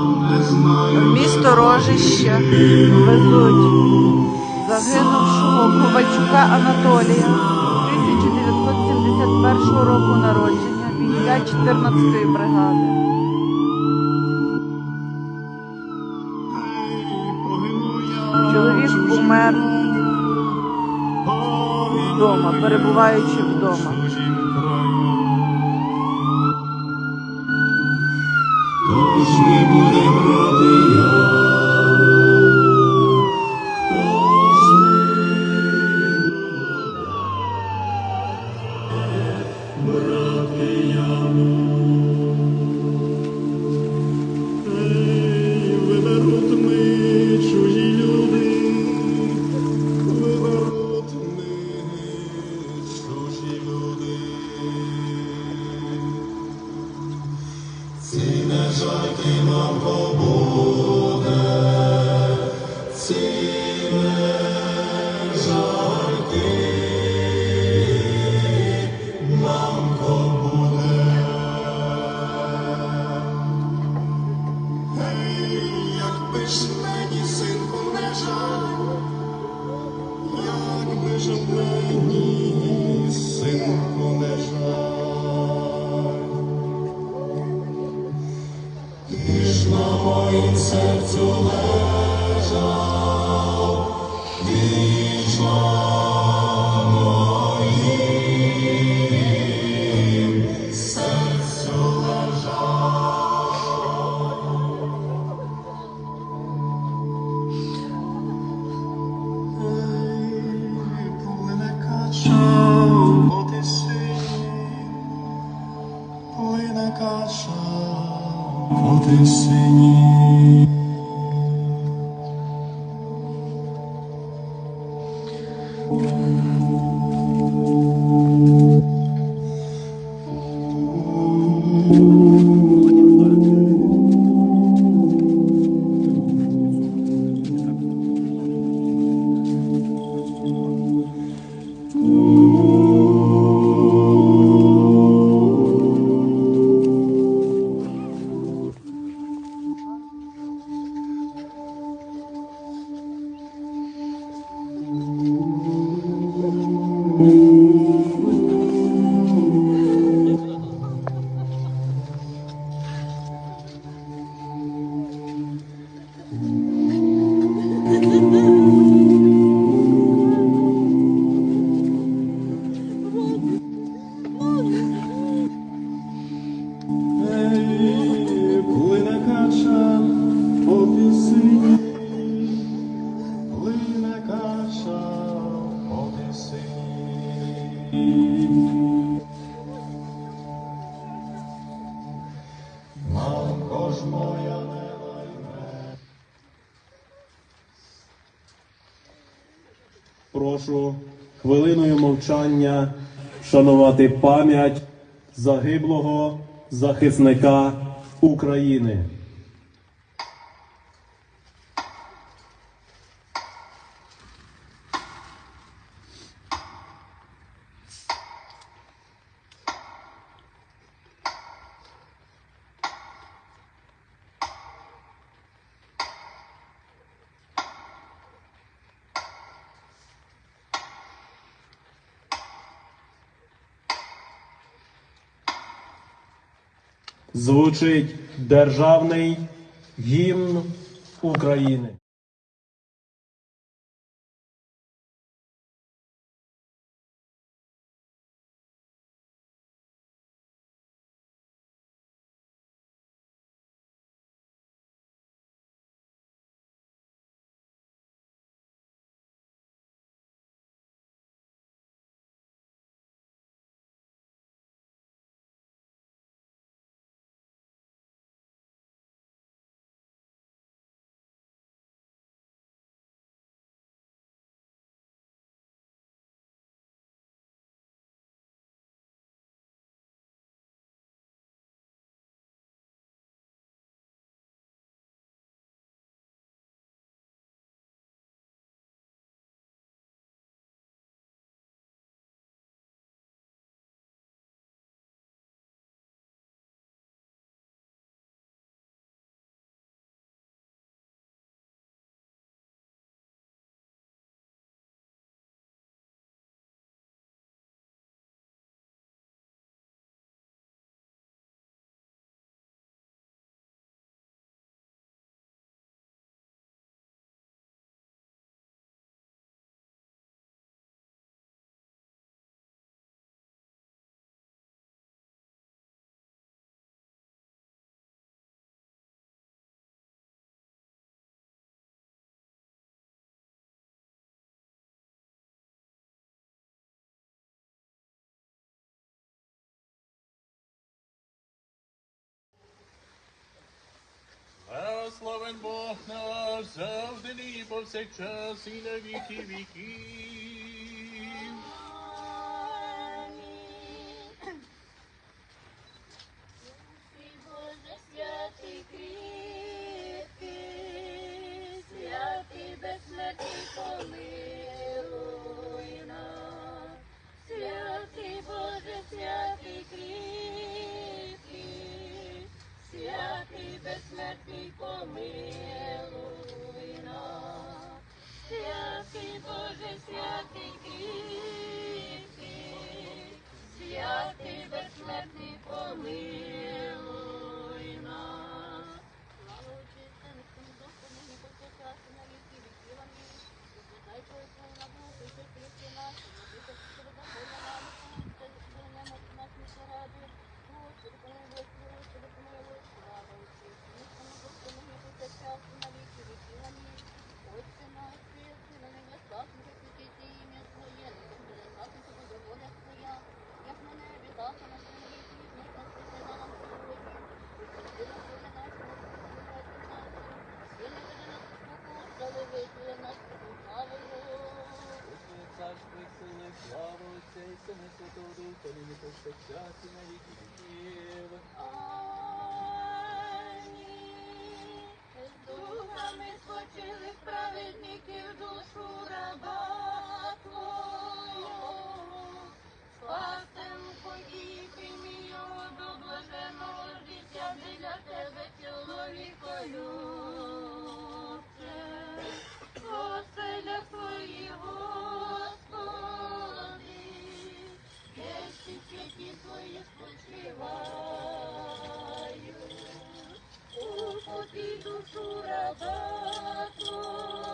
В місто Рожище везуть загинувшого Ковальчука Анатолія 1971 року народження, бійця 14-ї бригади. Чоловік помер вдома, перебуваючи вдома. Тож буде брати я. Прошу хвилиною мовчання вшанувати пам'ять загиблого захисника України. Звучить державний гімн України. Благословен Бог наш, завжди нині повсякчас і на віки віків. Боже, святий кріпкий, святий безсмертний помилуй нас. Святий Боже, святий кріпкий, безсмертний помилуй нас. Святий Боже, святий кріпкий, святий безсмертний помилуй нас. Слава Отцю, Сину, Сину, Духу, нині повсякчас і на віки віків. Амінь. Послухай Твою славу на Богу, і все Христі наші, владика, що тебе Бога нам, та звернемо от нас не поради. Господи, помилуй, Господи, помилуй, слава Отцю, Сину, Сину, Духу, нині повсякчас і на віки віків. Амінь. Отче наш, святий на небесах, нехай святиться ім'я Твоє, нехай буде згадка буде воля Твоя, як на небі, так і на землі, хліб наш насичай нам сьогодні. Господи, на воля наша, Господи, нас, і не веди нас у спокусу, але визволи нас від лукавого. Царство і сили, слава Отця і Сина Святого Духа, нині повсякчас і на віки віків. Амінь. З духами спочили праведників душу раба Твого. Спасем Употи душу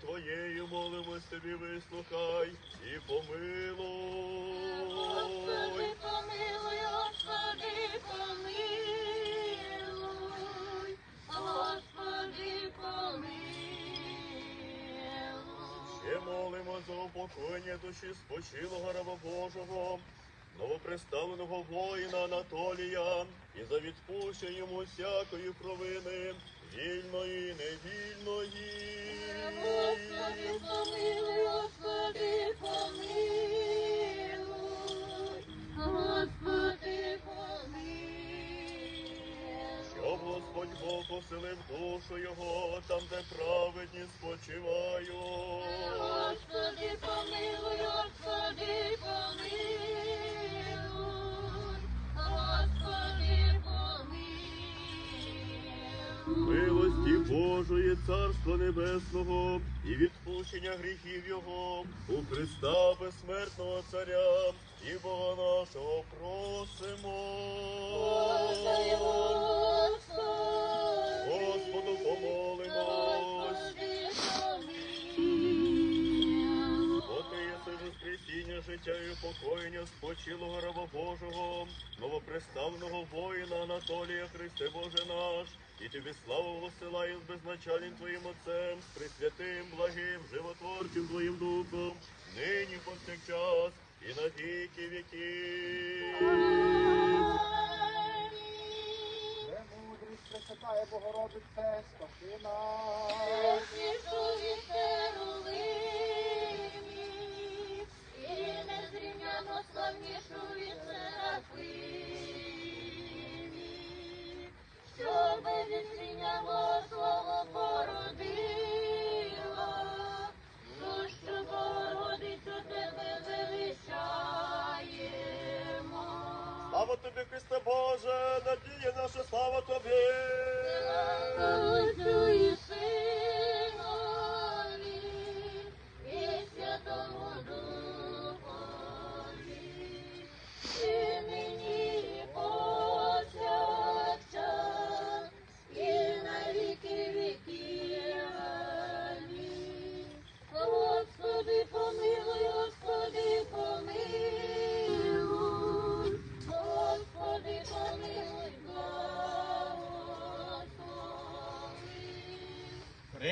Твоєї молимось Тобі, вислухай і помилуй. Господи, помилуй, Господи, помилуй, Господи, помилуй. Ще молимо за упокоєння душі спочилого раба Божого, новоприставленого воїна Анатолія, і за відпущення йому всякої провини, вільної, невільної. Oh, Царства Небесного і відпущення гріхів Його у Христа безсмертного Царя і Бога нашого просимо. Господи, Господи, Господу помолимось. Воскресіння, життя і упокоєння спочилого раба Божого, новоприставленого воїна Анатолія Христе Боже наш, і тобі славу посилаю з безначальним Твоїм Отцем, з присвятим, благим, животворчим Твоїм Духом, нині повсякчас і на віки віків. Премудрість Пресвятая Богородице, спаси нас. І незрівняно славнішу вісіння Бога слово породило, то що породиться, тебе величаємо. Слава тобі, Христе Боже, надія наша, слава тобі. Слава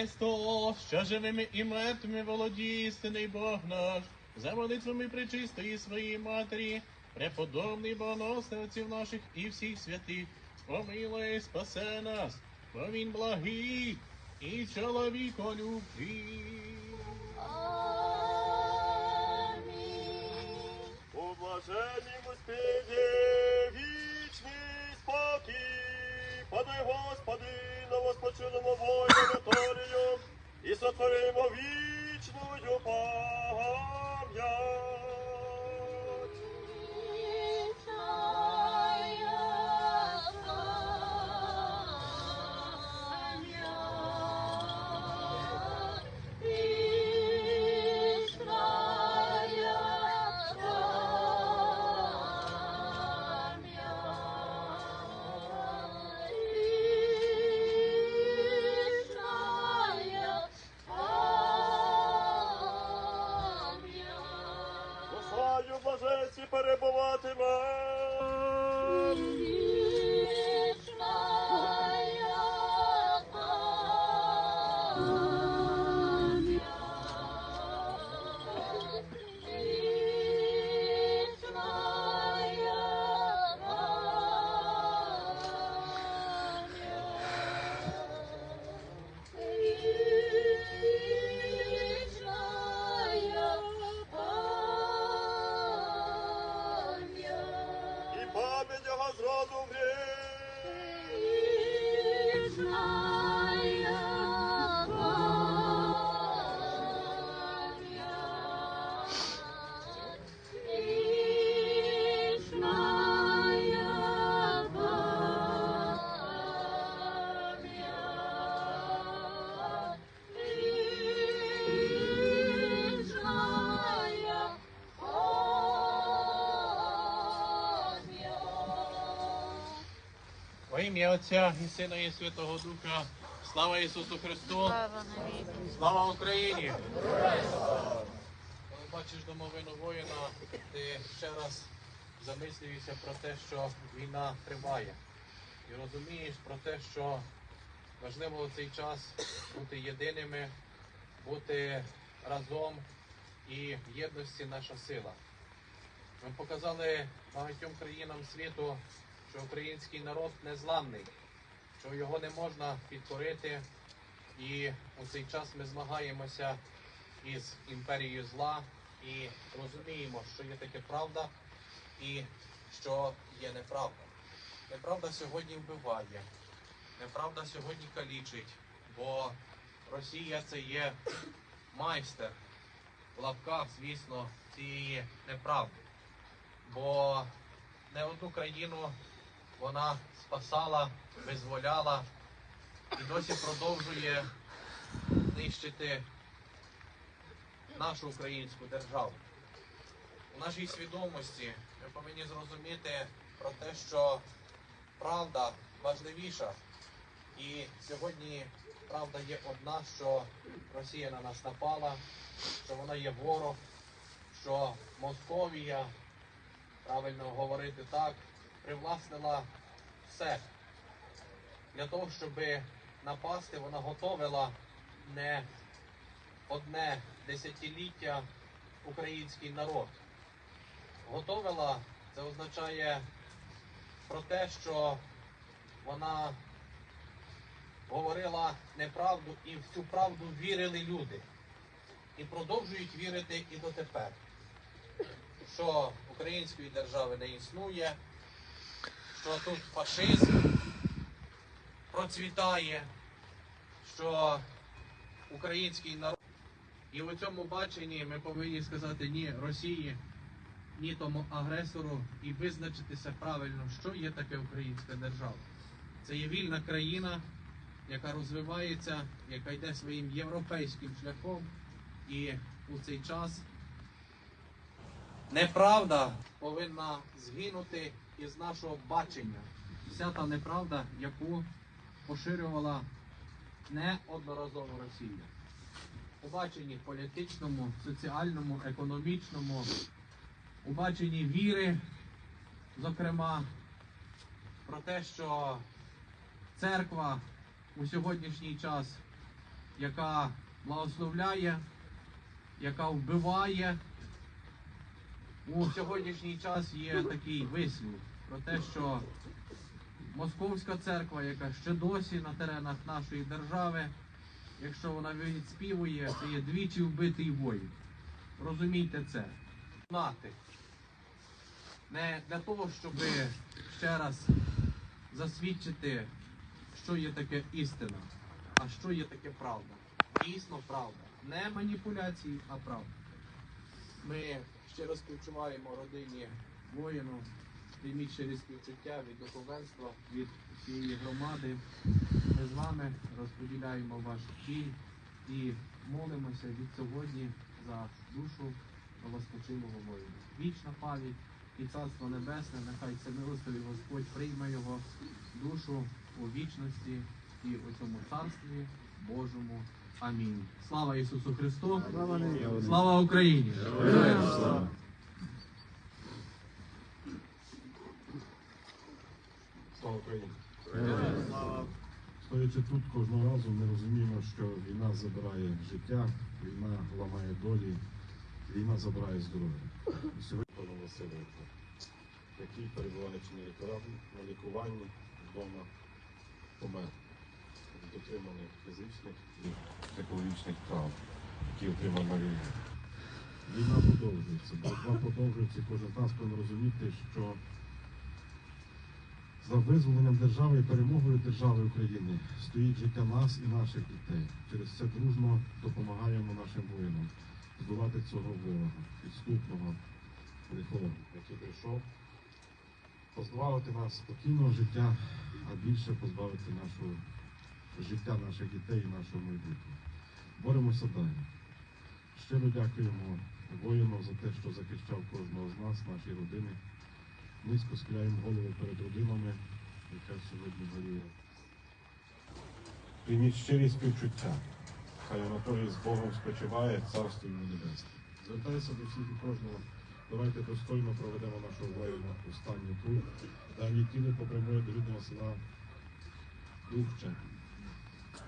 Христос, що живими і мертвими володіє істинний Бог наш, за молитвами пречистої своєї матері, преподобний богоносний отців наших і всіх святих, помилуй, спасе нас, бо він благий і чоловіколюбний. Амінь. У блаженнім Господі Господи, новоспочиному воїну Анатолію і сотворимо вічну пам'ять. Ім'я Отця і Сина і Святого Духа, слава Ісусу Христу! Слава. Слава Україні! Коли бачиш домовину воїна, ти ще раз замислюєшся про те, що війна триває. І розумієш про те, що важливо у цей час бути єдиними, бути разом і в єдності наша сила. Ми показали багатьом країнам світу, що український народ незламний, що його не можна підкорити. І у цей час ми змагаємося із імперією зла і розуміємо, що є таке правда і що є неправда. Неправда сьогодні вбиває, неправда сьогодні калічить, бо Росія це є майстер в лапках, звісно, цієї неправди. Бо не одну країну вона спасала, визволяла і досі продовжує нищити нашу українську державу. У нашій свідомості ми повинні зрозуміти про те, що правда важливіша. І сьогодні правда є одна, що Росія на нас напала, що вона є ворог, що Московія, правильно говорити так, привласнила все для того, щоб напасти, вона готовила не одне десятиліття український народ. Готовила, це означає про те, що вона говорила неправду і в цю правду вірили люди. І продовжують вірити і дотепер, що української держави не існує, що тут фашизм процвітає, що український народ. І у цьому баченні ми повинні сказати ні Росії, ні тому агресору і визначитися правильно, що є таке українська держава. Це є вільна країна, яка розвивається, яка йде своїм європейським шляхом, і у цей час неправда повинна згинути із нашого бачення. Вся та неправда, яку поширювала неодноразово Росія. У баченні політичному, соціальному, економічному, у баченні віри, зокрема, про те, що церква у сьогоднішній час, яка благословляє, яка вбиває, у сьогоднішній час є такий вислів про те, що Московська церква, яка ще досі на теренах нашої держави, якщо вона відспівує, це є двічі вбитий воїн. Розумійте це. Не для того, щоб ще раз засвідчити, що є таке істина, а що є таке правда. Дійсно правда. Не маніпуляції, а правда. Ми щиро співчуваємо родині воїну, прийміть щирі співчуття від духовенства, від всієї громади. Ми з вами розподіляємо ваш біль і молимося від сьогодні за душу новоспочилого воїна. Вічна пам'ять і царство небесне, нехай всемилостивий Господь прийме його душу у вічності і у цьому царстві Божому. Амінь. Слава Ісусу Христу! Слава Україні! Слава Україні! Стоячи тут кожного разу, ми розуміємо, що війна забирає життя, війна ламає долі, війна забирає здоров'я. І сьогодні пане Васильовичу, який перебуваючи на лікуванні вдома помер від отриманих фізичних і психологічних травм, які отримав на війні. Війна продовжується, боротьба продовжується, кожен з нас повинен розуміти, що за визволенням держави і перемогою держави України стоїть життя нас і наших дітей. Через це дружно допомагаємо нашим воїнам здолати цього ворога, підступного лихого, який прийшов позбавити нас спокійного життя, а більше позбавити нашого життя наших дітей і нашого майбутнього. Боремося далі. Щиро дякуємо воїну за те, що захищав кожного з нас, наші родини. Низько схиляємо голову перед родинами, яка сьогодні воює. Прийміть щирі співчуття. Хай Анатолій з Богом спочиває, царство йому небесне. Звертаюся до всіх і кожного. Давайте достойно проведемо нашого воїна останній тур. Далі тіло попрямує до рідного села Духче,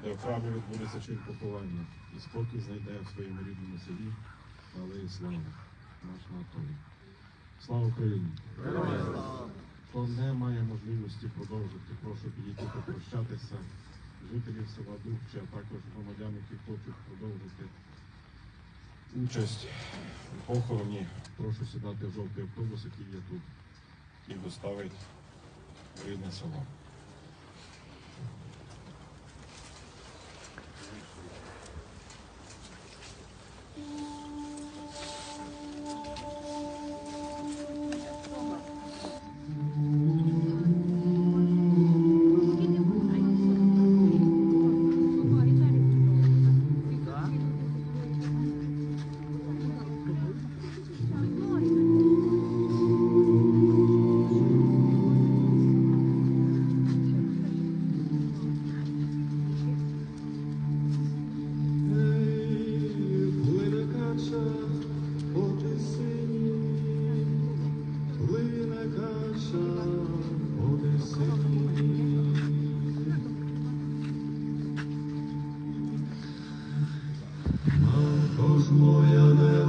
де храмі відбудеться чин поховання. І спокій знайде в своєму рідному селі на Алеї Слави, наш Анатолій. Слава Україні! Хто не має можливості продовжити, прошу підійти попрощатися. Жителів села Дубче, а також громадян, які хочуть продовжити участь в похороні. Прошу сідати в жовтий автобус, який є тут, і доставить в рідне село. moja